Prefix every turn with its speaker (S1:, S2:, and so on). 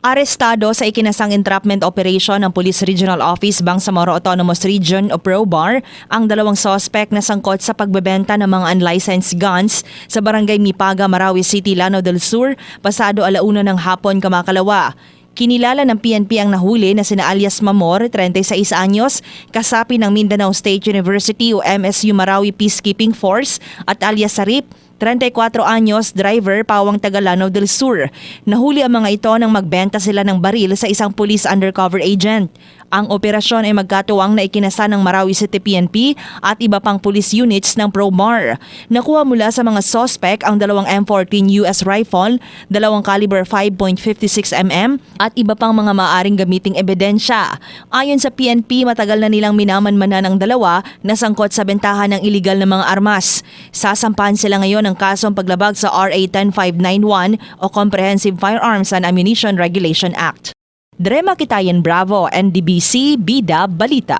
S1: Arestado sa ikinasang entrapment operation ng Police Regional Office Bangsamoro Autonomous Region o PROBAR ang dalawang sospek na sangkot sa pagbebenta ng mga unlicensed guns sa barangay Mipaga, Marawi City, Lanao del Sur, pasado alauna ng hapon kamakalawa. Kinilala ng PNP ang nahuli na sina alias Mamor, 36 anyos, kasapi ng Mindanao State University o MSU Marawi Peacekeeping Force at alias Sarip, 34 anyos, driver, pawang Tagalano del Sur. Nahuli ang mga ito nang magbenta sila ng baril sa isang police undercover agent. Ang operasyon ay magkatuwang na ikinasa ng Marawi City PNP at iba pang police units ng ProMar. Nakuha mula sa mga sospek ang dalawang M14 US rifle, dalawang caliber 5.56mm at iba pang mga maaring gamiting ebidensya. Ayon sa PNP, matagal na nilang minamanmanan ang dalawa na sangkot sa bentahan ng iligal na mga armas. Sasampahan sila ngayon ng kasong paglabag sa RA 10591 o Comprehensive Firearms and Ammunition Regulation Act. Drema Kitayan Bravo, NDBC, Bida, Balita.